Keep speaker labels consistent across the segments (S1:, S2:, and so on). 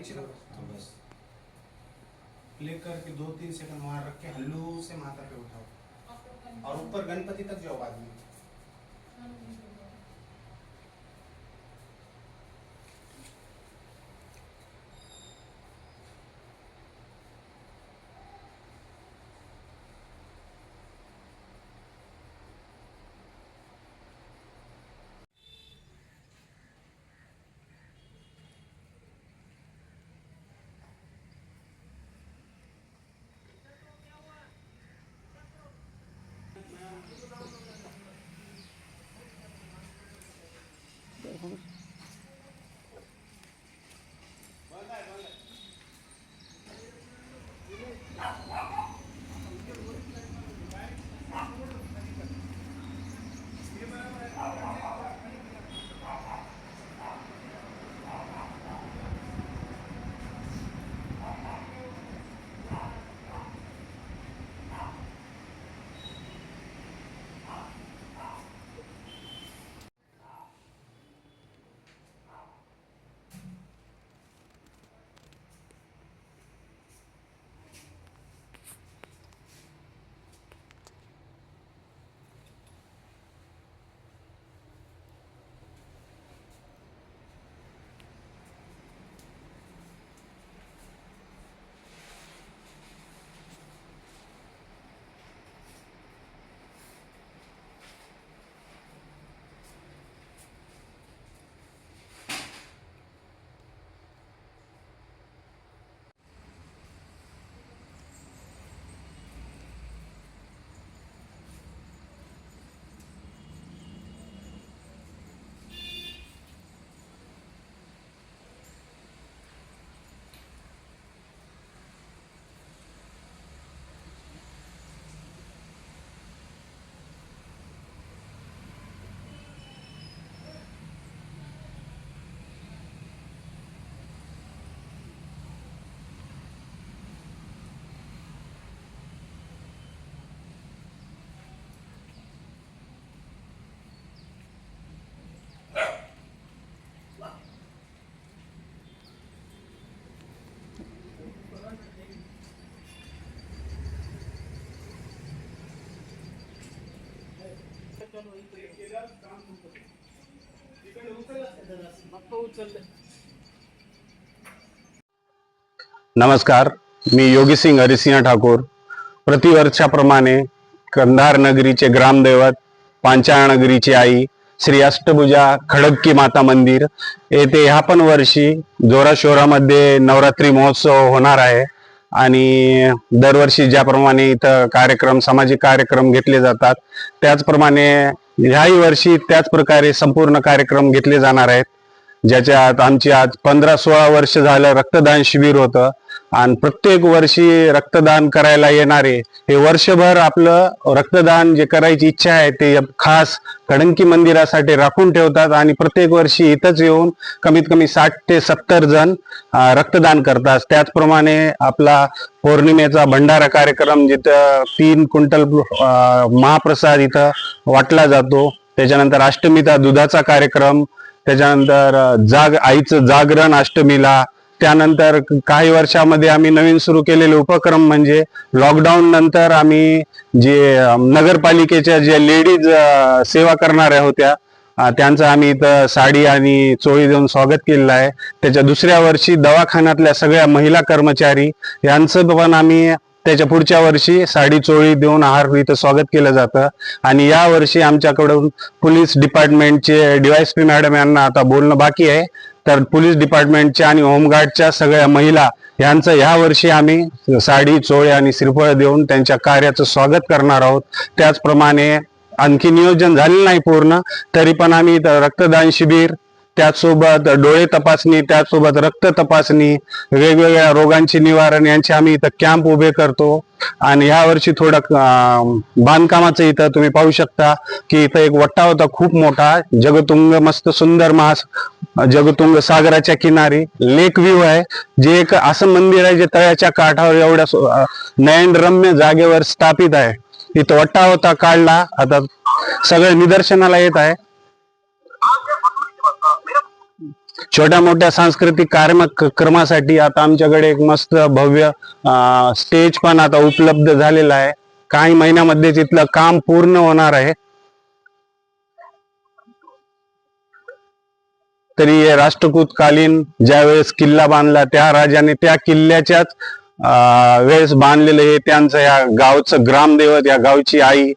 S1: नीचे रखो। बस। प्ले करके दो तीन सेकंड वहां रख के हल्लू से माथा पे उठाओ। और ऊपर गणपति तक जाओ बाद में।
S2: থাকুন नमस्कार मी योगी सिंग हरिसिंह ठाकूर. प्रतिवर्षाप्रमाणे कंधार नगरीचे ग्रामदैवत पांचाळ नगरीची आई श्री अष्टभुजा खडक्की माता मंदिर येथे ह्या पण वर्षी जोराशोरामध्ये नवरात्री महोत्सव होणार आहे. आणि दरवर्षी ज्याप्रमाणे इथं कार्यक्रम सामाजिक कार्यक्रम घेतले जातात त्याचप्रमाणे ह्याही वर्षी त्याच प्रकारे संपूर्ण कार्यक्रम घेतले जाणार आहेत. ज्याच्यात आमची आज पंधरा सोळा वर्ष झालं रक्तदान शिबिर होतं. आणि प्रत्येक वर्षी रक्तदान करायला येणारे हे वर्षभर आपलं रक्तदान जे करायची इच्छा आहे ते खास कडंकी मंदिरासाठी राखून ठेवतात. आणि प्रत्येक वर्षी इथंच येऊन कमीत कमी साठ ते सत्तर जण रक्तदान करतात. त्याचप्रमाणे आपला पौर्णिमेचा भंडारा कार्यक्रम जिथं तीन क्विंटल महाप्रसाद इथं वाटला जातो. त्याच्यानंतर अष्टमीचा दुधाचा कार्यक्रम त्याच्यानंतर जाग आईचं जागरण अष्टमीला त्यानंतर काही वर्षामध्ये आम्ही नवीन सुरू केलेले उपक्रम म्हणजे लॉकडाऊन नंतर आम्ही जे नगरपालिकेच्या ज्या लेडीज सेवा करणाऱ्या होत्या त्यांचं आम्ही इथं साडी आणि चोळी देऊन स्वागत केलेलं आहे. त्याच्या दुसऱ्या वर्षी दवाखान्यातल्या सगळ्या महिला कर्मचारी यांचं पण आम्ही त्याच्या पुढच्या वर्षी साडी चोळी देऊन आहार इथं स्वागत केलं जातं. आणि या वर्षी आमच्याकडून पोलीस डिपार्टमेंटचे डीवायसपी मॅडम यांना आता बोलणं बाकी आहे. तर पोलीस डिपार्टमेंटच्या आणि होमगार्डच्या सगळ्या महिला यांचं ह्या वर्षी आम्ही साडी चोळी आणि श्रीफळ देऊन त्यांच्या कार्याचं स्वागत करणार आहोत. त्याचप्रमाणे आणखी नियोजन झालेलं नाही पूर्ण तरी पण आम्ही इथं रक्तदान शिबिर त्याचसोबत डोळे तपासणी त्याचसोबत रक्त तपासणी वेगवेगळ्या रोगांचे निवारण यांचे आम्ही इथं कॅम्प उभे करतो. आणि ह्या वर्षी थोडं बांधकामाचं इथं तुम्ही पाहू शकता की इथं एक वट्टा होता खूप मोठा जगतुंग मस्त सुंदर महास जगतुंग सागराच्या किनारी. लेक व्ह्यू आहे जे एक असं मंदिर आहे जे तळ्याच्या काठावर एवढ्या नयनरम्य जागेवर स्थापित आहे. इथं वट्टा होता काढला. आता सगळं निदर्शनाला येत आहे. छोट्या मोठ्या सांस्कृतिक कार्यक्रमासाठी आता आमच्याकडे एक मस्त भव्य स्टेज पण आता उपलब्ध झालेला आहे. काही महिन्यामध्ये तिथलं काम पूर्ण होणार आहे. तरी राष्ट्रकूतकालीन ज्या वेळेस किल्ला बांधला त्या राजाने त्या किल्ल्याच्याच अं, वेळेस बांधलेलं हे त्यांचं या गावचं ग्रामदैवत या गावची आई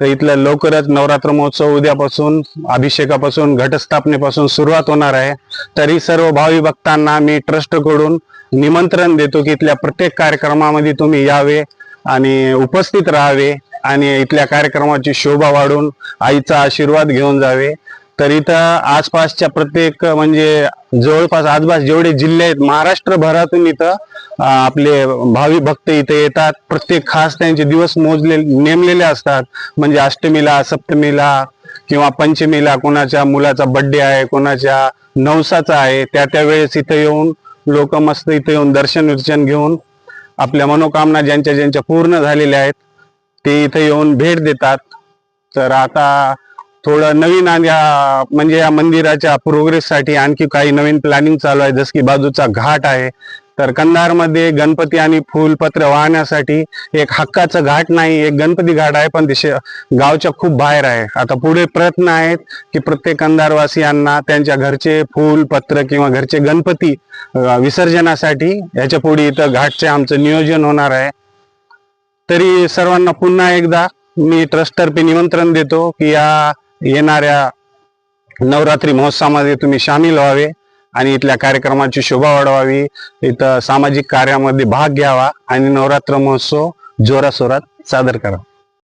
S2: तर इथलं लवकरच नवरात्र महोत्सव उद्यापासून अभिषेकापासून घटस्थापनेपासून सुरुवात होणार आहे. तरी सर्व भावी भक्तांना मी ट्रस्टकडून निमंत्रण देतो की इथल्या प्रत्येक कार्यक्रमामध्ये तुम्ही यावे आणि उपस्थित राहावे आणि इथल्या कार्यक्रमाची शोभा वाढून आईचा आशीर्वाद घेऊन जावे. तर इथं आसपासच्या प्रत्येक म्हणजे जवळपास आसपास जेवढे जिल्हे आहेत महाराष्ट्रभरातून इथं आपले भावी भक्त इथे येतात. प्रत्येक खास त्यांचे दिवस मोजले नेमलेले असतात. म्हणजे अष्टमीला सप्तमीला किंवा पंचमीला कोणाच्या मुलाचा बर्थडे आहे कोणाच्या नवसाचा आहे त्या त्या वेळेस इथे येऊन लोक मस्त इथे येऊन दर्शन विर्चन घेऊन आपल्या मनोकामना ज्यांच्या ज्यांच्या पूर्ण झालेल्या आहेत ते इथे येऊन भेट देतात. तर आता थोडं नवीन आणि या म्हणजे या मंदिराच्या प्रोग्रेससाठी आणखी काही नवीन प्लॅनिंग चालू आहे. जसं की बाजूचा घाट आहे. तर कंधारमध्ये गणपती आणि फुलपत्र वाहण्यासाठी एक हक्काचं घाट नाही एक गणपती घाट आहे पण ते गावच्या खूप बाहेर आहे. आता पुढे प्रयत्न आहेत की प्रत्येक कंधारवासियांना त्यांच्या घरचे फुल पत्र किंवा घरचे गणपती विसर्जनासाठी याच्यापुढे इथं घाटचे आमचं नियोजन होणार आहे. तरी सर्वांना पुन्हा एकदा मी ट्रस्टतर्फे निमंत्रण देतो की या येणाऱ्या नवरात्री महोत्सवामध्ये तुम्ही सामील व्हावे आणि इथल्या कार्यक्रमाची शोभा वाढवावी. इथं सामाजिक कार्यामध्ये भाग घ्यावा आणि नवरात्र महोत्सव जोरासोरात सादर करा